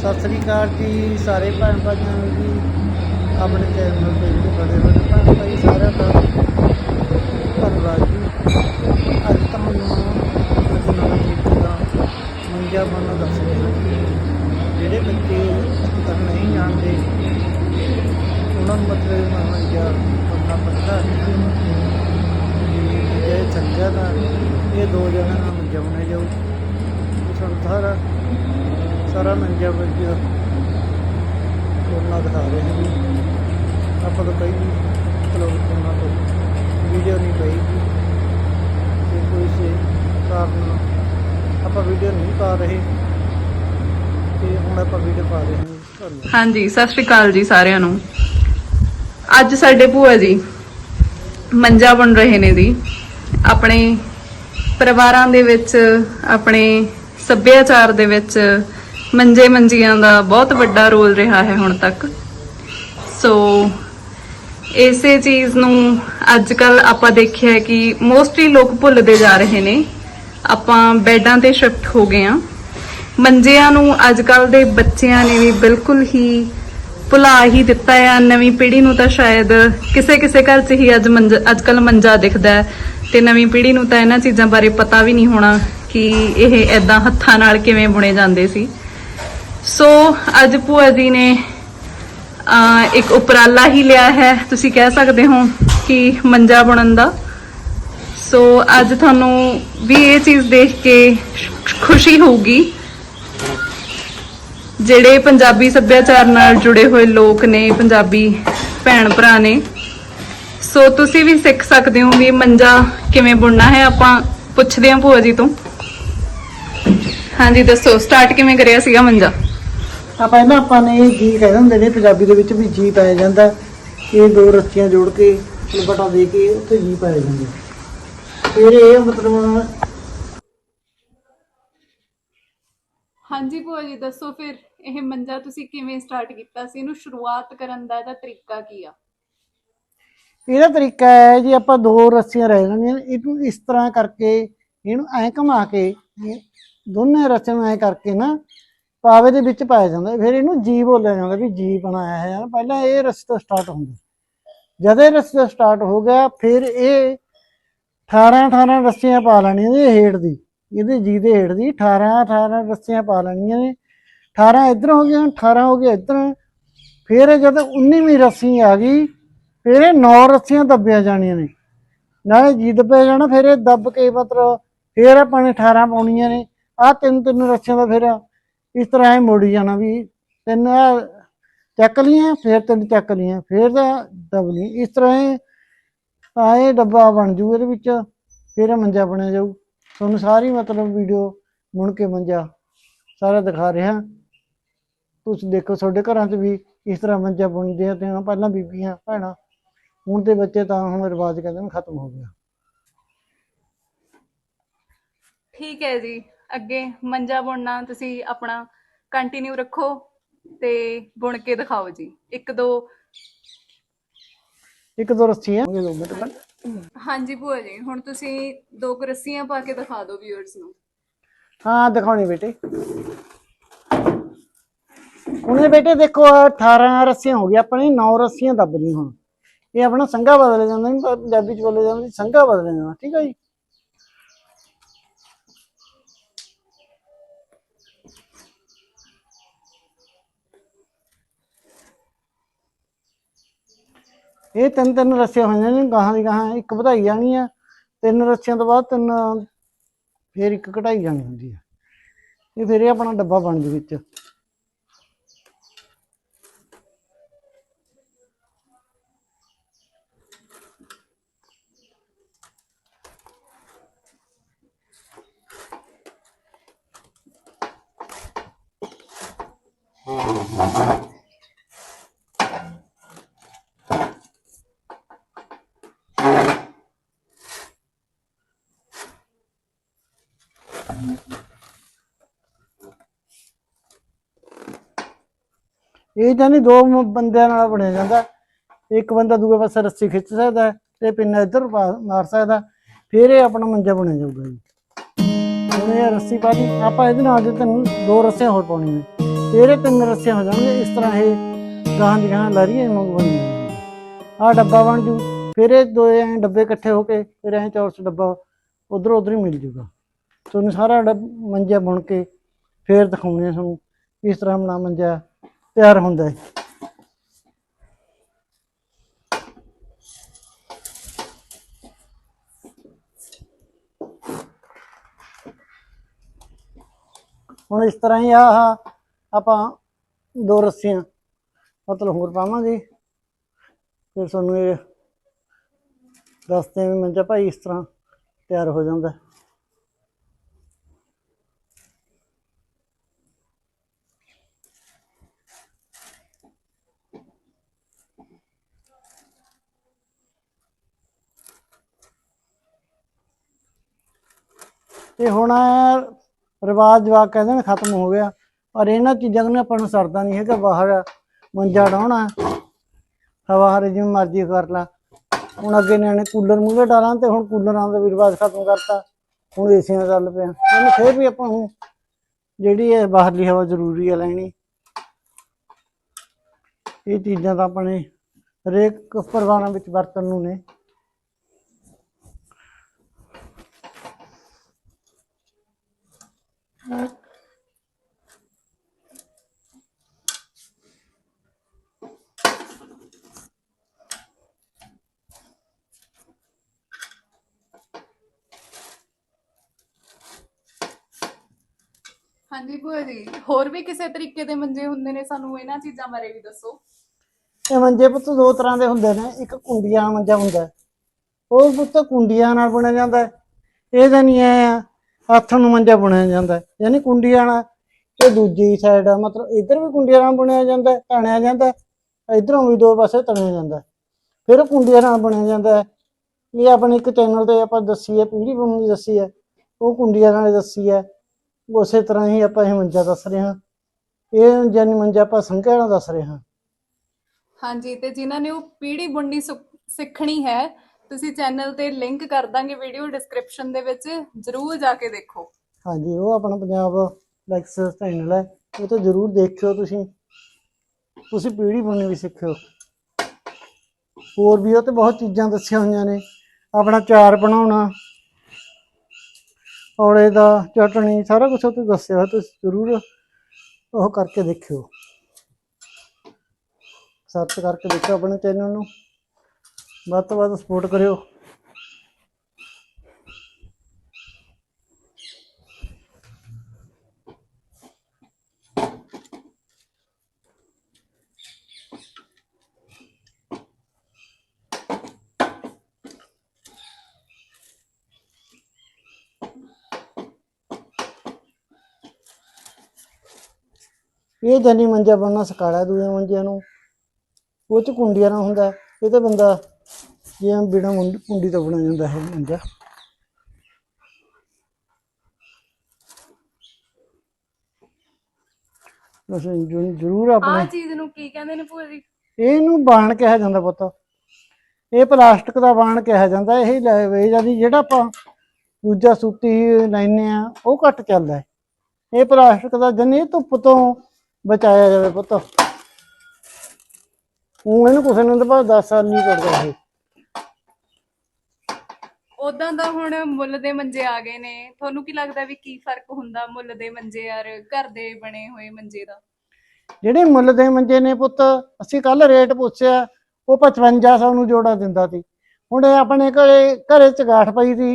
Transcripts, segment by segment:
ਸਤਿ ਸ੍ਰੀ ਅਕਾਲ ਜੀ, ਸਾਰੇ ਭੈਣ ਭਾਈਆਂ ਨੂੰ ਜੀ, ਆਪਣੇ ਚੈਨਲ ਤੇ ਵੀ ਬੜੇ ਬੜੇ ਭੈਣ ਭਾਈ ਸਾਰਿਆਂ ਦਾ ਧੰਨਵਾਦ ਜੀ। ਅੱਜ ਤੁਹਾਨੂੰ ਅੱਜ ਨਵਾਂ ਦਾ ਮੰਜਾ ਬਣਨਾ ਦੱਸ ਹਾਂ ਜਿਹੜੇ ਬੱਚੇ ਅੱਜ ਤੱਕ ਨਹੀਂ ਜਾਣਦੇ, ਉਹਨਾਂ ਨੂੰ ਮਤਲਬ ਮੈਂ ਮੰਜਾ ਬਣਨਾ ਪੜਦਾ ਇਹ ਸੰਜਾ ਦਾ ਇਹ ਦੋ ਜਣਾਂ ਨਾਲ ਮੰਜਾ ਬਣਾਇਆ ਜਾਊ। ਇਹ ਸਾਰਾ ਮੰਜਾ ਬੱਜਾ ਉਹਨਾਂ ਦਿਖਾ ਰਹੇ ਹਾਂ ਆਪਾਂ ਤਾਂ ਕਈ ਮਤਲਬ ਉਹਨਾਂ ਤੋਂ ਵੀਡੀਓ ਨਹੀਂ ਪਈ ਤੇ ਕੋਈ ਸੇ, ਕਾਰਨ ਆਪਾਂ ਵੀਡੀਓ ਨਹੀਂ ਪਾ ਰਹੇ। ਤੇ ਹੁਣ ਆਪਾਂ ਵੀਡੀਓ ਪਾ ਰਹੇ ਹਾਂ ਹਾਂਜੀ, ਸਤਿ ਸ਼੍ਰੀ ਅਕਾਲ ਜੀ ਸਾਰਿਆਂ ਨੂੰ। ਅੱਜ ਸਾਡੇ ਭੂਆ ਜੀ ਮੰਜਾ ਬਣ ਰਹੇ ਨੇ ਜੀ। ਆਪਣੇ ਪਰਿਵਾਰਾਂ ਦੇ ਵਿੱਚ, ਆਪਣੇ ਸੱਭਿਆਚਾਰ ਦੇ ਵਿੱਚ ਮੰਜੇ ਮੰਜੀਆਂ ਦਾ ਬਹੁਤ ਵੱਡਾ ਰੋਲ ਰਿਹਾ ਹੈ ਹੁਣ ਤੱਕ। ਸੋ ਇਸੇ ਚੀਜ਼ ਨੂੰ ਅੱਜ ਕੱਲ ਆਪਾਂ ਦੇਖਿਆ ਕਿ ਮੋਸਟਲੀ ਲੋਕ ਭੁੱਲਦੇ ਜਾ ਰਹੇ ਨੇ। ਆਪਾਂ ਬੈੱਡਾਂ ਤੇ ਸ਼ਿਫਟ ਹੋ ਗਏ ਆ ਮੰਜਿਆਂ ਨੂੰ ਅੱਜ ਕੱਲ ਦੇ ਬੱਚਿਆਂ ਨੇ ਵੀ ਬਿਲਕੁਲ ਹੀ ਭੁਲਾ ਹੀ ਦਿੱਤਾ ਹੈ। ਨਵੀਂ ਪੀੜ੍ਹੀ ਨੂੰ ਤਾਂ ਸ਼ਾਇਦ ਕਿਸੇ ਕਿਸੇ ਘਰ 'ਚ ਹੀ ਅੱਜ ਮੰਜ ਅੱਜ ਕੱਲ ਮੰਜਾ ਦਿਖਦਾ ਤੇ ਨਵੀਂ ਪੀੜ੍ਹੀ ਨੂੰ ਤਾਂ ਇਹਨਾਂ ਚੀਜ਼ਾਂ ਬਾਰੇ ਪਤਾ ਵੀ ਨਹੀਂ ਹੋਣਾ। ਕਿ ਇਹ ਐਦਾਂ ਹੱਥਾਂ ਨਾਲ ਕਿਵੇਂ ਬੁਣੇ ਜਾਂਦੇ ਸੀ। ਸੋ ਅੱਜ ਭੂਆ ਜੀ ਨੇ ਅਹ, ਇੱਕ ਉਪਰਾਲਾ ਹੀ ਲਿਆ ਹੈ। ਤੁਸੀਂ ਕਹਿ ਸਕਦੇ ਹੋ ਕਿ ਮੰਜਾ ਬੁਣਨ ਦਾ। ਸੋ ਅੱਜ ਤੁਹਾਨੂੰ ਵੀ ਇਹ ਚੀਜ਼ ਦੇਖ ਕੇ ਖੁਸ਼ੀ ਹੋਊਗੀ। ਜਿਹੜੇ ਪੰਜਾਬੀ ਸੱਭਿਆਚਾਰ ਨਾਲ ਜੁੜੇ ਹੋਏ ਲੋਕ ਨੇ ਪੰਜਾਬੀ ਭੈਣ ਭਰਾ ਨੇ। ਸੋ ਤੁਸੀਂ ਵੀ ਸਿੱਖ ਸਕਦੇ ਹੋ ਵੀ ਮੰਜਾ ਕਿਵੇਂ ਬੁਣਨਾ ਹੈ। ਆਪਾਂ ਪੁੱਛਦੇ ਹਾਂ ਭੂਆ ਜੀ ਤੋਂ। ਹਾਂਜੀ ਦੱਸੋ ਸਟਾਰਟ ਕਿਵੇਂ ਕਰਿਆ ਸੀਗਾ ਮੰਜਾ ਆ ਪਹਿਲਾਂ ਆਪਾਂ ਨੇ ਜੀ ਕਹਿ ਦਿੰਦੇ ਨੇ ਪੰਜਾਬੀ ਦੇ ਵਿੱਚ ਵੀ ਜੀ ਪਾਇਆ ਜਾਂਦਾ। ਇਹ ਦੋ ਰੱਸੀਆਂ ਜੋੜ ਕੇ ਲਪਟਾ ਦੇ ਕੇ ਉੱਤੇ ਜੀ ਪਾਇਆ ਜਾਂਦਾ। ਫਿਰ ਇਹ ਮਤਲਬ ਹਾਂਜੀ ਭੂਆ ਜੀ ਦੱਸੋ ਫਿਰ ਇਹ ਮੰਜਾ ਤੁਸੀਂ ਕਿਵੇਂ ਸਟਾਰਟ ਕੀਤਾ ਸੀ ਇਹਨੂੰ ਸ਼ੁਰੂਆਤ ਕਰਨ ਦਾ ਇਹਦਾ ਤਰੀਕਾ ਕੀ ਆ ਇਹਦਾ ਤਰੀਕਾ ਹੈ ਜੀ ਆਪਾਂ ਦੋ ਰੱਸੀਆਂ ਰਹਿ ਜਾਣੀਆਂ ਨੇ, ਇਹਨੂੰ ਇਸ ਤਰ੍ਹਾਂ ਕਰਕੇ ਇਹਨੂੰ ਐਂ ਘੁਮਾ ਕੇ ਦੋਨੇ ਰਸਮ ਨੂੰ ਐਂ ਕਰਕੇ ਨਾ ਪਾਵੇ ਦੇ ਵਿੱਚ ਪਾਇਆ ਜਾਂਦਾ। ਫਿਰ ਇਹਨੂੰ ਜੀ ਬੋਲਿਆ ਜਾਂਦਾ ਵੀ ਜੀ ਬਣਾਇਆ ਹੈ ਪਹਿਲਾਂ ਇਹ ਰੱਸੀ ਤੋਂ ਸਟਾਰਟ ਹੁੰਦਾ। ਜਦ ਇਹ ਰੱਸੀ ਸਟਾਰਟ ਹੋ ਗਿਆ, ਫਿਰ ਇਹ 18 18 ਰੱਸੀਆਂ ਪਾ ਲੈਣੀਆਂ ਨੇ ਹੇਠ ਦੀ। ਇਹਦੇ ਜੀ ਦੇ ਹੇਠ ਦੀ 18 18 ਰੱਸੀਆਂ ਪਾ ਲੈਣੀਆਂ ਨੇ। 18 ਇੱਧਰ ਹੋ ਗਈਆਂ 18 ਹੋ ਗਿਆ ਇੱਧਰ। ਫਿਰ ਜਦ 19ਵੀਂ ਰੱਸੀ ਆ ਗਈ, ਫਿਰ ਇਹ 9 ਰੱਸੀਆਂ ਦੱਬੀਆਂ ਜਾਣੀਆਂ ਨੇ। ਨਾਲੇ ਜੀ ਦੱਬਿਆ ਜਾਣਾ, ਫਿਰ ਇਹ ਦੱਬ ਕੇ ਮਤਲਬ ਫਿਰ ਆਪਾਂ ਨੇ 18 ਪਾਉਣੀਆਂ ਨੇ। ਆਹ ਤਿੰਨ ਤਿੰਨ ਰੱਸਿਆਂ ਦਾ ਫਿਰ ਇਸ ਤਰ੍ਹਾਂ ਇਹ ਮੋੜੀ ਜਾਣਾ ਵੀ ਤਿੰਨ ਚੱਕ ਲੀਆਂ ਫਿਰ ਤਿੰਨ ਚੱਕ ਲੀਆਂ ਫਿਰ ਤਾਂ ਦਬ ਲਈ ਇਸ ਤਰ੍ਹਾਂ ਇਹ ਡੱਬਾ ਬਣ ਜੂ ਇਹਦੇ ਵਿੱਚ, ਫਿਰ ਮੰਜਾ ਬਣਿਆ ਜਾਊ। ਤੁਹਾਨੂੰ ਸਾਰੀ ਮਤਲਬ ਵੀਡੀਓ ਮੁੜ ਕੇ ਮੰਜਾ ਸਾਰਾ ਦਿਖਾ ਰਿਹਾ। ਤੁਸੀਂ ਦੇਖੋ ਤੁਹਾਡੇ ਘਰਾਂ 'ਚ ਵੀ ਇਸ ਤਰ੍ਹਾਂ ਮੰਜਾ ਬੁਣਦੇ ਆ ਤੇ ਪਹਿਲਾਂ ਬੀਬੀਆਂ, ਭੈਣਾਂ, ਹੁਣ ਦੇ ਬੱਚੇ ਤਾਂ ਹੁਣ ਰਿਵਾਜ ਕਹਿੰਦੇ ਨੇ ਖਤਮ ਹੋ ਗਿਆ। ਠੀਕ ਹੈ ਜੀ। ਅੱਗੇ ਮੰਜਾ ਬੁਣਨਾ ਤੁਸੀਂ ਆਪਣਾ ਕੰਟੀਨਿਊ ਰੱਖੋ ਤੇ ਬੁਣ ਕੇ ਦਿਖਾਓ ਜੀ। ਇੱਕ ਦੋ ਇੱਕ ਦੋ ਰੱਸੀਆਂ। ਹੋ ਗਏ ਦੋ ਮਿੰਟ ਪਹਿਲਾਂ। ਹਾਂਜੀ ਭੂਆ ਜੀ ਹੁਣ ਤੁਸੀਂ ਦੋ ਕੁ ਰੱਸੀਆਂ ਪਾ ਕੇ ਦਿਖਾ ਦਿਓ ਵਿਊਅਰਸ ਨੂੰ। ਹਾਂ ਦਿਖਾਉਣੀ ਬੇਟੇ। ਉਹਨੇ ਬੇਟੇ ਦੇਖੋ ਆਹ 18 ਰੱਸੀਆਂ ਹੋ ਗਈਆਂ ਆਪਣੇ 9 ਰੱਸੀਆਂ ਦੱਬ ਲਈਆਂ ਹੁਣ। ਇਹ ਆਪਣਾ ਸੰਘਾ ਬਦਲ ਜਾਂਦਾ ਨਹੀਂ ਪੰਜਾਬੀ ਚ ਬੋਲੇ ਜਾਂਦਾ ਸੰਘਾ ਬਦਲ ਜਾਂਦਾ ਠੀਕ ਹੈ ਜੀ? ਇਹ ਤਿੰਨ ਤਿੰਨ ਰੱਸੀਆਂ ਹੋਈਆਂ ਨੇ, ਗਾਹਾਂ ਦੀ ਗਾਹਾਂ ਇੱਕ ਵਧਾਈ ਜਾਣੀ ਆ, ਤਿੰਨ ਰੱਸੀਆਂ ਤੋਂ ਬਾਅਦ ਤਿੰਨ ਫਿਰ ਇੱਕ ਘਟਾਈ ਜਾਣੀ ਹੁੰਦੀ ਹੈ ਇਹ ਫਿਰ ਇਹ ਆਪਣਾ ਡੱਬਾ ਬਣ ਜੂ ਵਿੱਚ। ਇਹ ਤਾਂ ਨਹੀਂ ਦੋ ਮ- ਬੰਦਿਆਂ ਨਾਲ ਬਣਿਆ ਜਾਂਦਾ। ਇੱਕ ਬੰਦਾ ਦੂਏ ਪਾਸੇ ਰੱਸੀ ਖਿੱਚ ਸਕਦਾ ਹੈ ਤੇ ਪਿੰਨਾ ਇੱਧਰ ਪਾ- ਮਾਰ ਸਕਦਾ ਫਿਰ ਇਹ ਆਪਣਾ ਮੰਜਾ ਬਣਿਆ ਜਾਊਗਾ ਜੀ। ਹੁਣ ਇਹ ਰੱਸੀ ਪਾ ਲਈ ਆਪਾਂ ਇਹਦੇ ਨਾਲ ਜੇ ਤੈਨੂੰ ਦੋ ਰੱਸੀਆਂ ਹੋਰ ਪਾਉਣੀਆਂ ਨੇ, ਫਿਰ ਇਹ ਤਿੰਨ ਰੱਸੀਆਂ ਹੋ ਜਾਣਗੇ ਇਸ ਤਰ੍ਹਾਂ ਇਹ ਗਾਹਾਂ ਦੀ ਗਾਹਾਂ ਲਾਰੀਆਂ ਵਾਂਗ ਬਣ ਜਾਣਗੀਆਂ ਆਹ ਡੱਬਾ ਬਣ ਜੂ, ਫਿਰ ਇਹ ਦੋ ਐਂ ਡੱਬੇ ਇਕੱਠੇ ਹੋ ਕੇ, ਫਿਰ ਐਂ ਚੌਰਸ ਡੱਬਾ ਉਧਰ ਉਧਰ ਹੀ ਮਿਲ ਜੂਗਾ। ਤੁਹਾਨੂੰ ਸਾਰਾ ਡੱਬ ਮੰਜਾ ਬੁਣ ਕੇ ਫਿਰ ਦਿਖਾਉਂਦੇ ਆ ਤੁਹਾਨੂੰ ਇਸ ਤਰ੍ਹਾਂ ਆਪਣਾ ਮੰਜਾ ਤਿਆਰ ਹੁੰਦਾ ਹੈ। ਹੁਣ ਇਸ ਤਰ੍ਹਾਂ ਹੀ ਆ ਆਪਾਂ ਦੋ ਰੱਸੀਆਂ, ਮਤਲਬ ਹੋਰ ਪਾਵਾਂਗੇ। ਫਿਰ ਤੁਹਾਨੂੰ ਇਹ ਰਸਤੇ ਵਿੱਚ ਮੰਜਾ ਭਾਈ ਇਸ ਤਰ੍ਹਾਂ ਤਿਆਰ ਹੋ ਜਾਂਦਾ ਤੇ ਹੁਣ ਰਿਵਾਜ ਜਵਾਕ ਕਹਿੰਦੇ ਨੇ ਖਤਮ ਹੋ ਗਿਆ। ਪਰ ਇਹਨਾਂ ਚੀਜ਼ਾਂ ਨੂੰ ਆਪਾਂ ਨੂੰ ਸਰਦਾ ਨਹੀਂ ਹੈਗਾ, ਬਾਹਰ ਮੰਜਾ ਡਾਉਣਾ ਹਵਾ ਹਰੇ ਜਿਵੇਂ ਮਰਜ਼ੀ ਕਰ ਲਾ। ਹੁਣ ਅੱਗੇ ਨਿਆਣੇ ਕੂਲਰ ਮੂਹਰੇ ਡਾਲਾਂ ਤੇ ਹੁਣ ਕੂਲਰਾਂ ਦਾ ਵੀ ਰਿਵਾਜ ਖਤਮ ਕਰਤਾ, ਹੁਣ ਏਸੀਆਂ ਚੱਲ ਪਿਆ। ਉਹਨੂੰ ਫੇਰ ਵੀ ਆਪਾਂ ਨੂੰ ਜਿਹੜੀ ਹੈ ਬਾਹਰਲੀ ਹਵਾ ਜ਼ਰੂਰੀ ਹੈ ਲੈਣੀ। ਇਹ ਚੀਜ਼ਾਂ ਤਾਂ ਆਪਣੇ ਹਰੇਕ ਪਰਿਵਾਰਾਂ ਵਿੱਚ ਵਰਤਣ ਨੂੰ ਨੇ। ਹਾਂਜੀ ਭੂਆ ਜੀ ਹੋਰ ਵੀ ਕਿਸੇ ਤਰੀਕੇ ਦੇ ਮੰਜੇ ਹੁੰਦੇ ਨੇ ਸਾਨੂੰ ਇਹਨਾਂ ਚੀਜ਼ਾਂ ਬਾਰੇ ਵੀ ਦੱਸੋ ਇਹ ਮੰਜੇ ਪੁੱਤ ਦੋ ਤਰ੍ਹਾਂ ਦੇ ਹੁੰਦੇ ਨੇ ਇੱਕ ਕੁੰਡੀਆਂ ਵਾਲਾ ਮੰਜਾ ਹੁੰਦਾ ਹੈ। ਉਹ ਪੁੱਤ ਕੁੰਡੀਆਂ ਨਾਲ ਬੁਣਿਆ ਜਾਂਦਾ ਹੈ। ਇਹਦਾ ਨਹੀਂ ਐ ਆ ਹੱਥ ਨੂੰ ਮੰਜਾ ਬੁਣਿਆ ਜਾਂਦਾ ਹੈ। ਯਾਨੀ ਕੁੰਡੀਆਂ ਨਾਲ ਇਹ ਦੂਜੀ ਸਾਈਡ ਮਤਲਬ ਇੱਧਰ ਵੀ ਕੁੰਡੀਆਂ ਨਾਲ ਬਣਿਆ ਜਾਂਦਾ ਹੈ, ਤਣਿਆ ਜਾਂਦਾ ਹੈ। ਇੱਧਰੋਂ ਵੀ ਦੋ ਪਾਸੇ ਤਣਿਆ ਜਾਂਦਾ ਹੈ। ਫਿਰ ਉਹ ਕੁੰਡੀਆਂ ਨਾਲ ਬਣਿਆ ਜਾਂਦਾ ਹੈ ਇਹ ਆਪਣੇ ਇੱਕ ਚੈਨਲ ਤੇ ਆਪਾਂ ਦੱਸੀ ਹੈ ਪੀੜੀ ਬਣਨ ਦੱਸੀ ਹੈ ਉਹ ਕੁੰਡੀਆਂ ਨਾਲ ਦੱਸੀ ਹੈ ਉਸੇ ਤਰ੍ਹਾਂ ਹੀ ਆਪਾਂ ਇਹ ਮੰਜਾ ਦੱਸ ਰਹੇ ਹਾਂ। ਇਹ ਜਾਨੀ ਮੰਜਾ ਆਪਾਂ ਨਾਲ ਦੱਸ ਰਹੇ ਹਾਂ। ਹਾਂਜੀ ਤੇ ਜਿਨ੍ਹਾਂ ਨੇ ਉਹ ਪੀੜੀ ਬੁਣਨੀ ਸਿੱਖਣੀ ਹੈ ਤੁਸੀਂ ਚੈਨਲ ਤੇ ਲਿੰਕ ਕਰ ਦਾਂਗੇ ਵੀਡੀਓ ਡਿਸਕ੍ਰਿਪਸ਼ਨ ਦੇ ਵਿੱਚ ਜਰੂਰ ਜਾ ਕੇ ਦੇਖੋ। ਹਾਂਜੀ ਉਹ ਆਪਣਾ ਪੰਜਾਬ ਲੈਕਸ ਚੈਨਲ ਹੈ ਉਹ ਤਾਂ ਜ਼ਰੂਰ ਦੇਖਿਓ ਤੁਸੀਂ। ਤੁਸੀਂ ਪੀੜੀ ਬਣਨੀ ਵੀ ਸਿੱਖਿਓ। ਹੋਰ ਵੀ ਉਹ ਤੇ ਬਹੁਤ ਚੀਜ਼ਾਂ ਦੱਸੀਆਂ ਹੋਈਆਂ ਨੇ। ਆਪਣਾ ਚਾਰ ਬਣਾਉਣਾ। ਔਲੇ ਦਾ ਚਟਣੀ ਸਾਰਾ ਕੁਝ ਉਹ ਦੱਸਿਆ ਹੋਇਆ, ਤੁਸੀਂ ਜ਼ਰੂਰ ਉਹ ਕਰਕੇ ਦੇਖਿਓ। ਸਰਚ ਕਰਕੇ ਦੇਖਿਓ ਆਪਣੇ ਚੈਨਲ ਨੂੰ। ਵੱਧ ਤੋਂ ਵੱਧ ਸਪੋਰਟ ਕਰਿਓ। ਇਹ ਜਾਨੀ ਮੰਜਾ ਬਣਨਾ ਸਿਖਾਇਆ ਦੂਏ ਮੰਜਿਆਂ ਨੂੰ। ਉਹ ਚ ਕੁੰਡੀਆਂ ਨਾਲ ਹੁੰਦਾ। ਇਹ ਤਾਂ ਬੰਦਾ ਜਿਵੇਂ ਬਿਨਾ ਕੁੰਡੀ ਤੋਂ ਬਣਾ ਜਾਂਦਾ ਹੈ ਮੰਜਾ। ਜ਼ਰੂ- ਜ਼ਰੂਰ ਆਪਣੇ ਆਹ ਚੀਜ਼ ਨੂੰ ਕੀ ਕਹਿੰਦੇ ਨੇ ਭੂਆ ਜੀ? ਇਹਨੂੰ ਬਾਣ ਕਿਹਾ ਜਾਂਦਾ ਪੁੱਤ। ਇਹ ਪਲਾਸਟਿਕ ਦਾ ਬਾਣ ਕਿਹਾ ਜਾਂਦਾ। ਇਹ ਲੈ ਵੇ ਜਾਂਦੀ ਜਿਹੜਾ ਆਪਾਂ ਦੂਜਾ ਸੂਤੀ ਲੈਨੇ ਆ ਉਹ ਘੱਟ ਚੱਲਦਾ ਹੈ। ਇਹ ਪਲਾਸਟਿਕ ਦਾ ਜਨੇ ਧੁੱਪ ਤੋਂ ਬਚਾਇਆ ਜਾਵੇ ਪੁੱਤ। ਉਹ ਇਹਨੂੰ ਕਿਸੇ ਨੂੰ ਤਾਂ ਭਾਵੇਂ 10 ਸਾਲ ਨਹੀਂ ਪੜਦਾ ਇਹ। ਉਦਾਂ ਦਾ ਹੁਣ ਮੁੱਲ ਦੇ ਮੰਜੇ ਆ ਗਏ ਨੇ। ਤੁਹਾਨੂੰ ਕੀ ਲੱਗਦਾ ਵੀ ਕੀ ਫ਼ਰਕ ਹੁੰਦਾ ਮੁੱਲ ਦੇ ਮੰਜੇ ਯਾਰ ਘਰ ਦੇ ਬਣੇ ਹੋਏ ਮੰਜੇ ਦਾ? ਜਿਹੜੇ ਮੁੱਲ ਦੇ ਮੰਜੇ ਨੇ ਪੁੱਤ ਅਸੀਂ ਕੱਲ ਰੇਟ ਪੁੱਛਿਆ ਉਹ 5500 ਨੂੰ ਜੋੜਾ ਦਿੰਦਾ ਸੀ। ਹੁਣ ਇਹ ਆਪਣੇ ਘਰੇ ਘਰੇ ਚ ਗਾਠ ਪਈ ਸੀ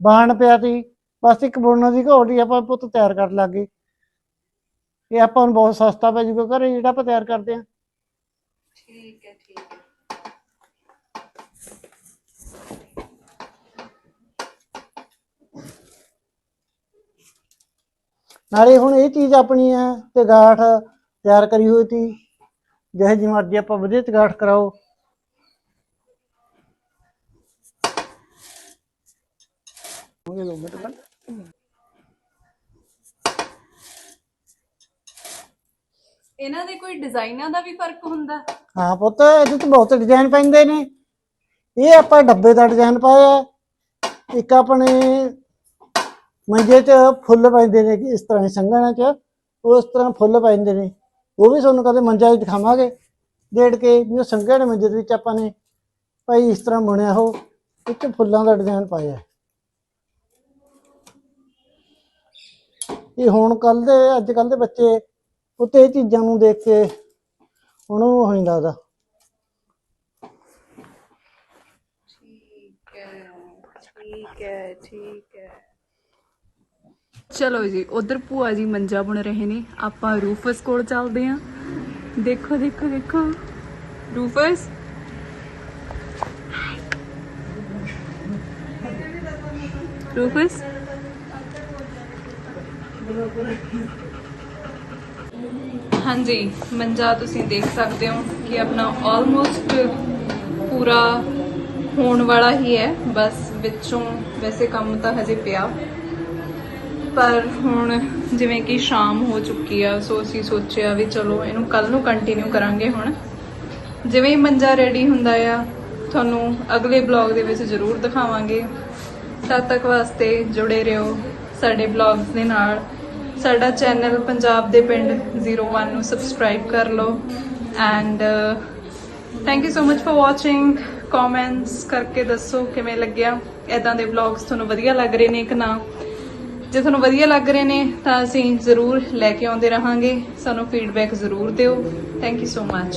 ਬਾਣ ਪਿਆ ਸੀ। ਬਸ ਇੱਕ ਬੁਣਨ ਦੀ ਘੋੜੀ ਆਪਾਂ ਪੁੱਤ ਤਿਆਰ ਕਰਨ ਲੱਗੇ ਇਹ ਆਪਾਂ ਨੂੰ ਬਹੁਤ ਸਸਤਾ ਪੈ ਜੂਗਾ ਘਰੇ ਜਿਹੜਾ ਆਪਾਂ ਤਿਆਰ ਕਰਦੇ ਆ ਠੀਕ ਹੈ ਠੀਕ ਹੈ। ਨਾਲੇ ਹੁਣ ਇਹ ਚੀਜ਼ ਆਪਣੀ ਹੈ ਤੇ ਗਾਠ ਤਿਆਰ ਕਰੀ ਹੋਈ ਸੀ। ਜਿਹੇ ਜਿਹੀ ਮਰਜ਼ੀ ਆਪਾਂ ਵਧੀਆ ਗਾਠ ਕਰਾਓ। ਹੋਗੇ ਦੋ ਮਿੰਟ। ਇਹਨਾਂ ਦੇ ਕੋਈ ਡਿਜ਼ਾਈਨਾਂ ਦਾ ਵੀ ਫ਼ਰਕ ਹੁੰਦਾ? ਹਾਂ ਪੁੱਤ, ਇਹਦੇ ਤੇ ਬਹੁਤ ਡਿਜ਼ਾਈਨ ਪੈਂਦੇ ਨੇ। ਇਹ ਆਪਾਂ ਡੱਬੇ ਦਾ ਡਿਜ਼ਾਈਨ ਪਾਇਆ ਇੱਕ ਆਪਣੇ ਮੰਜੇ 'ਚ ਫੁੱਲ ਪੈਂਦੇ ਨੇ, ਇਸ ਤਰ੍ਹਾਂ ਸੰਘਣਾ 'ਚ ਉਸ ਤਰ੍ਹਾਂ ਫੁੱਲ ਪੈ ਨੇ। ਉਹ ਵੀ ਤੁਹਾਨੂੰ ਕਦੇ ਮੰਜਾ ਹੀ ਦਿਖਾਵਾਂਗੇ। ਡੇਢ ਕੇ ਵੀ ਉਹ ਸੰਘਿਆ ਮੰਜੇ ਦੇ ਵਿੱਚ ਆਪਾਂ ਨੇ ਭਾਈ ਇਸ ਤਰ੍ਹਾਂ ਬਣਿਆ ਉਹ ਵਿੱਚ ਫੁੱਲਾਂ ਦਾ ਡਿਜ਼ਾਈਨ ਪਾਇਆ ਇਹ ਹੁਣ ਕੱਲ ਦੇ, ਅੱਜ ਕੱਲ ਦੇ ਬੱਚੇ ਉੱਤੇ ਇਹ ਚੀਜ਼ਾਂ ਨੂੰ ਦੇਖ ਕੇ ਉਹਨੂੰ ਉਹ ਨਹੀਂ ਲੱਗਦਾ ਠੀਕ ਹੈ ਠੀਕ ਹੈ ਠੀਕ ਹੈ। ਚਲੋ ਜੀ ਉਧਰ ਭੂਆ ਜੀ ਮੰਜਾ ਬੁਣ ਰਹੇ ਨੇ। ਆਪਾਂ ਰੂਫਸ ਕੋਲ ਚੱਲਦੇ ਆਂ ਦੇਖੋ ਦੇਖੋ ਦੇਖੋ। ਰੂਫਸ? ਰੂਫਸ? ਹਾਂਜੀ, ਮੰਜਾ ਤੁਸੀਂ ਦੇਖ ਸਕਦੇ ਹੋ ਕਿ ਆਪਣਾ ਆਲਮੋਸਟ ਪੂਰਾ ਹੋਣ ਵਾਲਾ ਹੀ ਹੈ। ਬਸ ਵਿੱਚੋਂ ਵੈਸੇ ਕੰਮ ਤਾਂ ਹਜੇ ਪਿਆ। ਪਰ ਹੁਣ ਜਿਵੇਂ ਕਿ ਸ਼ਾਮ ਹੋ ਚੁੱਕੀ ਆ, ਸੋ ਅਸੀਂ ਸੋਚਿਆ ਵੀ ਚਲੋ ਇਹਨੂੰ ਕੱਲ ਨੂੰ ਕੰਟੀਨਿਊ ਕਰਾਂਗੇ ਹੁਣ। ਜਿਵੇਂ ਹੀ ਮੰਜਾ ਰੈਡੀ ਹੁੰਦਾ ਆ, ਤੁਹਾਨੂੰ ਅਗਲੇ ਬਲੌਗ ਦੇ ਵਿੱਚ ਜ਼ਰੂਰ ਦਿਖਾਵਾਂਗੇ। ਤਦ ਤੱਕ ਵਾਸਤੇ ਜੁੜੇ ਰਹੋ ਸਾਡੇ ਬਲੌਗਸ ਦੇ ਨਾਲ। ਸਾਡਾ ਚੈਨਲ ਪੰਜਾਬ ਦੇ ਪਿੰਡ 01 ਨੂੰ ਸਬਸਕ੍ਰਾਈਬ ਕਰ ਲਓ and thank you so much for watching comments ਕਰਕੇ ਦੱਸੋ ਕਿਵੇਂ ਲੱਗਿਆ? ਐਦਾਂ ਦੇ ਵਲੌਗਸ ਤੁਹਾਨੂੰ ਵਧੀਆ ਲੱਗ ਰਹੇ ਨੇ ਕਿ ਨਾ? ਜੇ ਤੁਹਾਨੂੰ ਵਧੀਆ ਲੱਗ ਰਹੇ ਨੇ ਤਾਂ ਅਸੀਂ ਜ਼ਰੂਰ ਲੈ ਕੇ ਆਉਂਦੇ ਰਹਾਂਗੇ। ਸਾਨੂੰ ਫੀਡਬੈਕ ਜ਼ਰੂਰ ਦਿਓ। Thank you so much